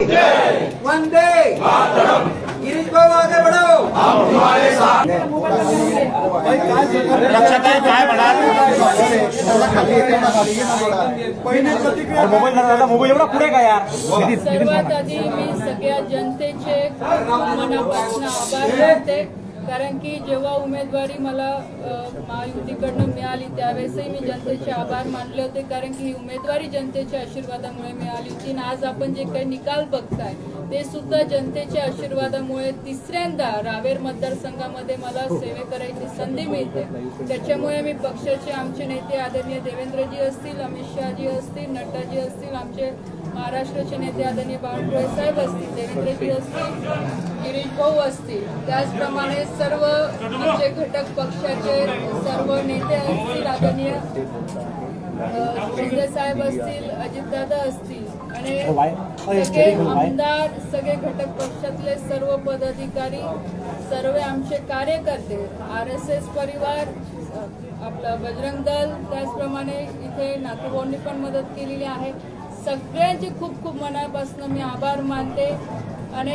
वंदे गिरीश भाऊ आगे बढ़ो लक्षात काय म्हणाल मोबाईल एवढा पुढे का यार? सर्वात आधी मी सगळ्या जनतेचे मनापासून आभार मानते. कारण की जेव्हा उमेदवारी मला महायुतीकडनं मिळाली त्यावेळेसही मी जनतेचे आभार मानले होते. कारण की ही उमेदवारी जनतेच्या आशीर्वादामुळे मिळाली होती. आणि आज आपण जे काही निकाल बघताय ते सुद्धा जनतेच्या आशीर्वादामुळे तिसऱ्यांदा रावेर मतदारसंघामध्ये मला सेवे करायची संधी मिळते. त्याच्यामुळे मी पक्षाचे आमचे नेते आदरणीय देवेंद्रजी असतील अमित शहाजी असतील नड्डाजी असतील आमचे महाराष्ट्राचे नेते आदरणीय बावनकुळे साहेब असतील देवेंद्रजी असतील गिरीश भाऊ असतील त्याचप्रमाणे सर्व आमचे घटक पक्षाचे सर्व नेते असतील आदरणीय शिंदे साहेब असतील अजितदादा असतील आणि सगळे आमदार सगळे घटक पक्षातले सर्व पदाधिकारी सर्व आमचे कार्यकर्ते आर एस एस परिवार आपलं बजरंग दल त्याचप्रमाणे इथे नातेवाईंनी पण मदत केलेली आहे. सगळ्यांचे खूप खूप मनापासून मी आभार मानते. आणि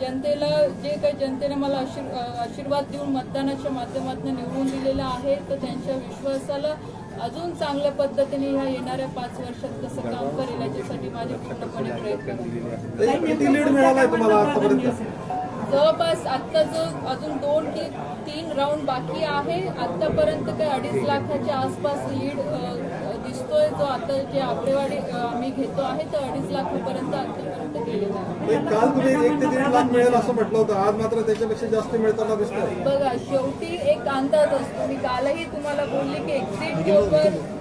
जनतेला जे काही जनतेने मला आशीर आशीर्वाद देऊन मतदानाच्या माध्यमातून निवडून दिलेलं आहे तर त्यांच्या विश्वासाला अजून चांगल्या पद्धतीने ह्या येणाऱ्या पाच वर्षात कसं काम करेल याच्यासाठी माझे पूर्णपणे प्रयत्न जवळपास आता जो अजून दोन की तीन राऊंड बाकी आहे. आतापर्यंत काही अडीच लाखाच्या आसपास लीड दिसतोय जो आता जे आकडेवारी आम्ही घेतो आहे तर अडीच लाखापर्यंत आतापर्यंत गेलेला आहे काल तुम्ही एक ते दीड लाख मिळेल असं म्हटलं होतं. आज मात्र त्याच्यापेक्षा जास्त मिळताना दिसतंय. बघा शेवटी एक अंदाज असतो. मी कालही तुम्हाला बोलले की एक्झिट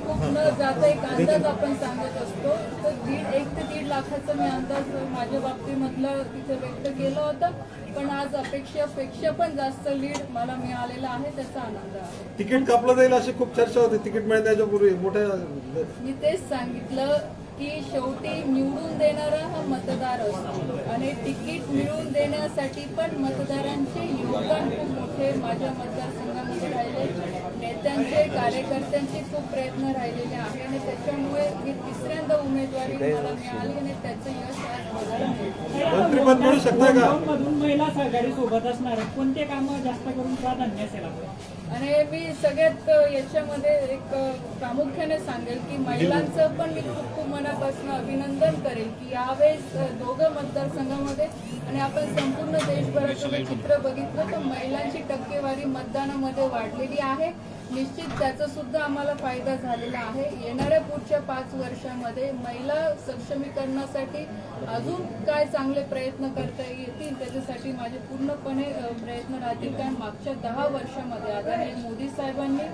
जाता एक अंदाज आपण सांगत असतो. तर दीड एक ते दीड लाखाचा मी अंदाज माझ्या बाबतीमधला तिथे व्यक्त केला होता. पण आज अपेक्षापेक्षा पण जास्त लीड मला मिळालेला आहे त्याचा आनंद आहे. तिकीट कापलं जाईल अशी खूप चर्चा होती. तिकीट मिळण्याच्या पूर्वी मोठ्या मी तेच सांगितलं की शेवटी निवडून देणारा हा मतदार असतो. आणि तिकीट मिळवून देण्यासाठी पण मतदारांचे योगदान खूप मोठे माझ्या मतदारसंघामध्ये राहिले. नेत्यांचे कार्यकर्त्यांचे खूप प्रयत्न राहिलेले आहे आणि त्याच्यामुळे ही तिसऱ्यांदा उमेदवारी मला मिळाली आणि त्याचं यश आज बघायला मिळतं मंत्रीपद मिळू शकतं का? मधून महिला सहकारी सोबत असणार आहेत. कोणते कामं जास्त करून प्राधान्य असेल आपलं? आणि मी सगळ्यात याच्यामध्ये एक प्रामुख्याने सांगेल की महिलांचं पण मी खूप खूप मनापासून अभिनंदन करेल की यावेळेस दोघं मतदारसंघामध्ये आणि आपण संपूर्ण देशभराचं चित्र बघितलं तर महिलांची टक्केवारी मतदानामध्ये वाढलेली आहे. निश्चित त्याचा सुद्धा आम्हाला फायदा झालेला आहे. येणाऱ्या पुढच्या पाच वर्षामध्ये महिला सक्षमीकरणासाठी अजून काय चांगले प्रयत्न करता येतील त्याच्यासाठी माझे पूर्णपणे प्रयत्न राहतील. कारण मागच्या दहा वर्षामध्ये आदरणीय मोदी साहेबांनी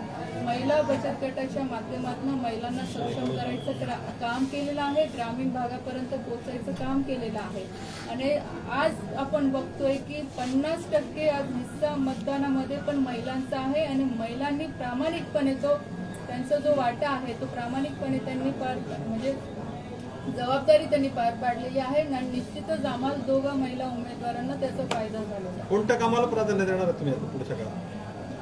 महिला बचत गटाच्या माध्यमातून महिलांना सक्षम करायचं काम केलेलं आहे. ग्रामीण भागापर्यंत पोचायचं काम केलेलं आहे. आणि आज आपण बघतोय की पन्नास टक्के आज हिस्सा मतदानामध्ये पण महिलांचा आहे आणि महिलांनी प्रामाणिकपणे तो त्यांचा जो वाटा आहे तो प्रामाणिकपणे त्यांनी पार म्हणजे जबाबदारी त्यांनी पार पाडलेली आहे आणि निश्चितच आम्हाला दोघा महिला उमेदवारांना त्याचा फायदा झालेला आहे. कोणत्या कामाला प्राधान्य देणार तुम्ही आता पुढच्या काळात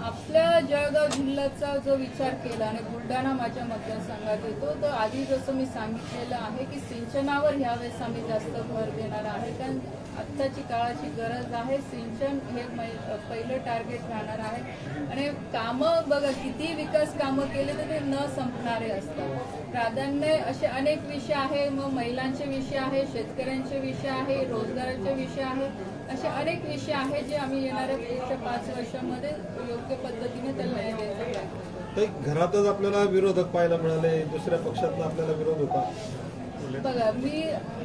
आपल्या जळगाव जिल्ह्याचा जो विचार केला आणि बुलढाणा माझ्या मतदारसंघात येतो तर आधी जसं मी सांगितलेलं आहे की सिंचनावर ह्यावेळेस आम्ही जास्त भर देणार आहे कारण आत्ताची काळाची गरज आहे. सिंचन हे पहिलं टार्गेट राहणार आहे. आणि कामं बघा किती विकास कामं केले तर ते न संपणारे असतात. प्राधान्य असे अनेक विषय आहे मग महिलांचे विषय आहे शेतकऱ्यांचे विषय आहे रोजगाराचे विषय आहे. असे अनेक विषय आहेत जे आम्ही येणाऱ्या पुढच्या पाच वर्षामध्ये योग्य पद्धतीने त्यांना न्याय द्यायचा घरातच आपल्याला विरोधक पाहायला मिळाले दुसऱ्या पक्षातला आपल्याला विरोध होता. बघा मी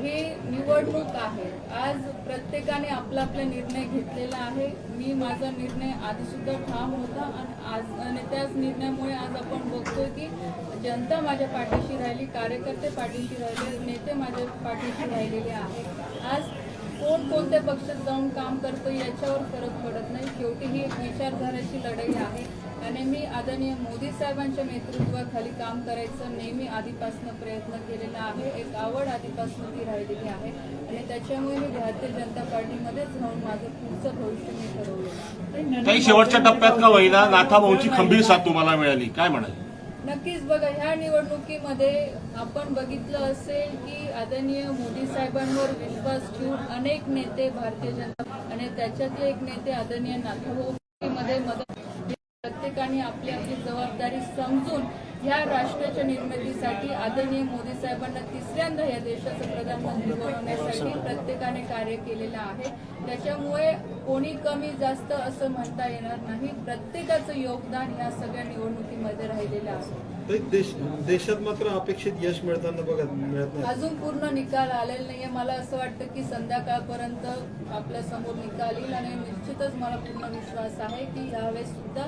हे निवडणूक आहे. आज प्रत्येकाने आपला आपला निर्णय घेतलेला आहे. मी माझा निर्णय आधी सुद्धा ठाम होता आणि आज आणि त्याच निर्णयामुळे आज आपण बघतोय की जनता माझ्या पाठीशी राहिली कार्यकर्ते पाठीशी राहिले नेते माझ्या पाठीशी राहिलेले आहे. आज कोण कोणत्या पक्षात जाऊन काम करतो याच्यावर फरक पडत नाही. शेवटी ही विचारधाराची लढाई आहे. आणि मी आदरणीय मोदी साहेबांच्या नेतृत्वाखाली काम करायचं नेहमी आधीपासून प्रयत्न केलेला आहे. एक आवड आधीपासून ती राहिलेली आहे. आणि त्याच्यामुळे मी भारतीय जनता पार्टीमध्येच राहून माझं पुढचं भविष्य मी ठरवलेलं आहे काही शेवटच्या टप्प्यात का होईना नाथाभाऊची खंबीर साथ तुम्हाला मिळाली. काय म्हणाल? नक्कीच बघा ह्या निवडणुकीमध्ये आपण बघितलं असेल की आदरणीय मोदी साहेबांवर विश्वास ठेवून अनेक नेते भारतीय जनता आणि त्याच्यातले एक नेते आदरणीय नाथाभाऊ मध्ये मदत प्रत्येकाने आपली आपली जबाबदारी समजून ह्या राष्ट्राच्या निर्मितीसाठी आदरणीय मोदी साहेबांना तिसऱ्यांदा या देशाचं प्रधानमंत्री बनवण्यासाठी प्रत्येकाने कार्य केलेलं आहे. त्याच्यामुळे कोणी कमी जास्त असं म्हणता येणार नाही. प्रत्येकाचं योगदान या सगळ्या निवडणुकीमध्ये राहिलेलं आहे. देश देशात मात्र अपेक्षित यश मिळताना बघत मिळत नाही. अजून पूर्ण निकाल आलेला नाहीये. मला असं वाटतं की संध्याकाळपर्यंत आपल्यासमोर निकाल येईल आणि निश्चितच मला पूर्ण विश्वास आहे की यावेळेस सुद्धा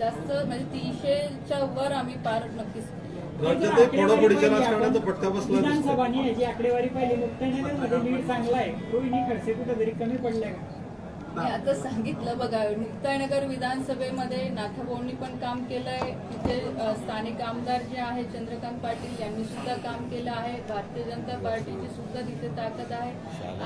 जास्त म्हणजे तीनशेच्या वर आम्ही पार नक्कीच करू. राज्यात एक फोडाफोडीच्या राजकारणाचा फटका बसला दिसतोय. विधानसभानी जी आकडेवारी पाहिली मुक्ताईनगरमध्ये लीड चांगला आहे रोहिणी खडसे कुठेतरी कमी पडलाय का मी आता सांगितलं बघा मुक्ताईनगर विधानसभेमध्ये नाथाभाऊंनी पण काम केलंय. तिथे स्थानिक आमदार जे आहे चंद्रकांत पाटील यांनी सुद्धा काम केलं आहे. भारतीय जनता पार्टीची सुद्धा तिथे ताकद आहे.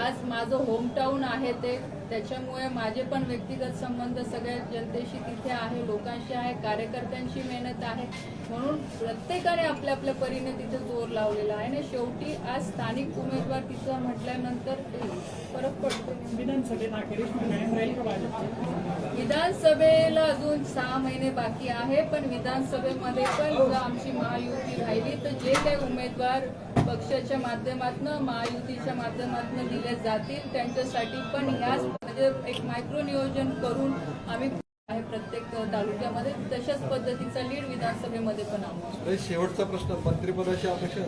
आज माझं होमटाऊन आहे ते. त्याच्यामुळे माझे पण व्यक्तिगत संबंध सगळ्या जनतेशी तिथे आहे लोकांशी आहे कार्यकर्त्यांची मेहनत आहे. म्हणून प्रत्येकाने आपल्या आपल्या परीने तिथे जोर लावलेला आहे. आणि शेवटी आज स्थानिक उमेदवार तिथं म्हटल्यानंतर फरक पडतो. विधानसभेला अजून सहा महिने बाकी आहे पण विधानसभेमध्ये पण जर आमची महायुती राहिली तर जे काही उमेदवार पक्षाच्या माध्यमातून महायुतीच्या माध्यमातून दिले जातील त्यांच्यासाठी पण ह्याच म्हणजे एक मायक्रो नियोजन करून आम्ही आहे प्रत्येक तालुक्यामध्ये. तशाच पद्धतीचा लीड विधानसभेमध्ये पण आहोत. शेवटचा प्रश्न मंत्रिपदाची अपेक्षा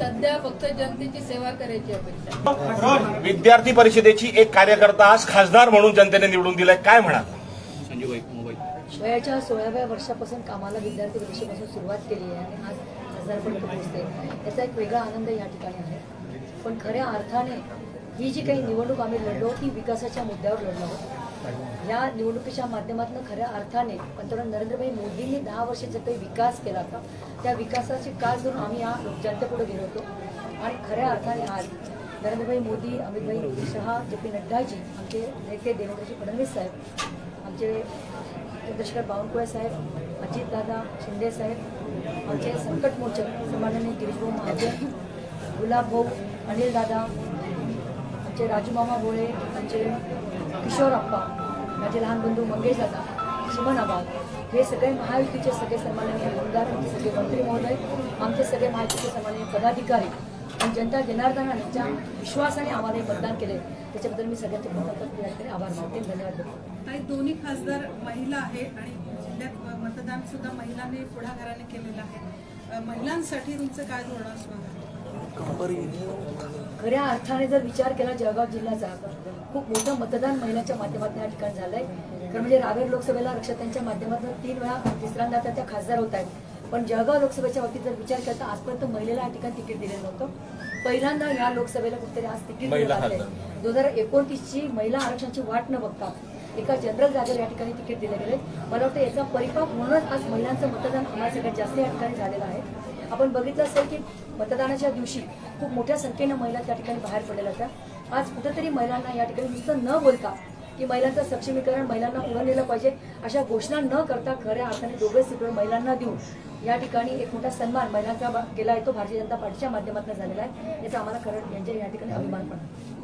सध्या फक्त जनतेची सेवा करायची अपेक्षा. विद्यार्थी परिषदेची एक कार्यकर्ता आज खासदार म्हणून जनतेने निवडून दिलाय. काय म्हणाल? वयाच्या सोळाव्या वर्षापासून कामाला विद्यार्थी परिषदेपासून सुरुवात केली आहे आणि आज खासदारपर्यंत पोहोचते याचा एक वेगळा आनंद या ठिकाणी आहे. पण खऱ्या अर्थाने ही जी काही निवडणूक आम्ही लढलो ती विकासाच्या मुद्द्यावर लढलो आहोत. या निवडणुकीच्या माध्यमातून खऱ्या अर्थाने पंतप्रधान नरेंद्रभाई मोदींनी दहा वर्ष जे काही विकास केला होता. त्या विकासाची कास धरून आम्ही या जनतेपुढे गेलो होतो. आणि खऱ्या अर्थाने आज नरेंद्रभाई मोदी अमितभाई शहा जे पी नड्डाजी आमचे नेते देवेंद्रजी फडणवीस साहेब आमचे चंद्रशेखर बावनकुळे साहेब अजितदादा शिंदे साहेब आमचे संकट मोचक समाधानी गिरीशभाऊ महाजन गुलाबभाऊ अनिलदादा आमचे राजूमामा भोळे आमचे किशोर अप्पा माझे लहान बंधू मंगेश दादा सुमन आबाद हे सगळे महायुतीचे सगळे सन्माननीय आमदार आमचे सगळे मंत्री महोदय आमचे सगळे महायुतीचे सन्माननीय पदाधिकारी आणि जनता जनार्दनाने ज्या विश्वासाने आम्हाला हे मतदान केले त्याच्याबद्दल मी सगळ्यांचे प्रथम आभार मानते धन्यवाद देते काही दोन्ही खासदार महिला आहेत आणि जिल्ह्यात मतदान सुद्धा महिलांनी पुढाकाराने केलेलं आहे. महिलांसाठी तुमचं काय धोरण असणार? खऱ्या अर्थाने जर विचार केला जळगाव जिल्ह्याचा खूप मोठं मतदान महिलांच्या माध्यमातून या ठिकाणी झालंय. खरं म्हणजे रावेर लोकसभेला रक्षातांच्या माध्यमातून तीन वेळा तिसऱ्यांदा त्या खासदार होत आहेत. पण जळगाव लोकसभेच्या बाबतीत जर विचार करता आजपर्यंत महिलेला या ठिकाणी तिकीट दिलेलं नव्हतं. पहिल्यांदा या लोकसभेला कुठेतरी आज तिकीट दिलं दोन हजार एकोणतीसची महिला आरक्षणाची वाट न बघता एका जनरल जागेवर या ठिकाणी तिकीट दिले गेले मला वाटतं याचा परिपाक म्हणूनच आज महिलांचं मतदान आम्हाला सगळ्यात जास्त या ठिकाणी झालेलं आहे. आपण बघितलं असेल की मतदानाच्या दिवशी खूप मोठ्या संख्येनं महिला त्या ठिकाणी बाहेर पडलेल्या होत्या. आज कुठेतरी महिलांना या ठिकाणी नुसतं न बोलता की महिलांचं सक्षमीकरण महिलांना उघडलेलं पाहिजे. अशा घोषणा न करता खऱ्या अर्थाने दोघे सीटवर महिलांना देऊन या ठिकाणी एक मोठा सन्मान महिलांचा केला आहे. तो भारतीय जनता पार्टीच्या माध्यमातून झालेला आहे. याचा आम्हाला खरं यांच्या या ठिकाणी अभिमान पण आहे.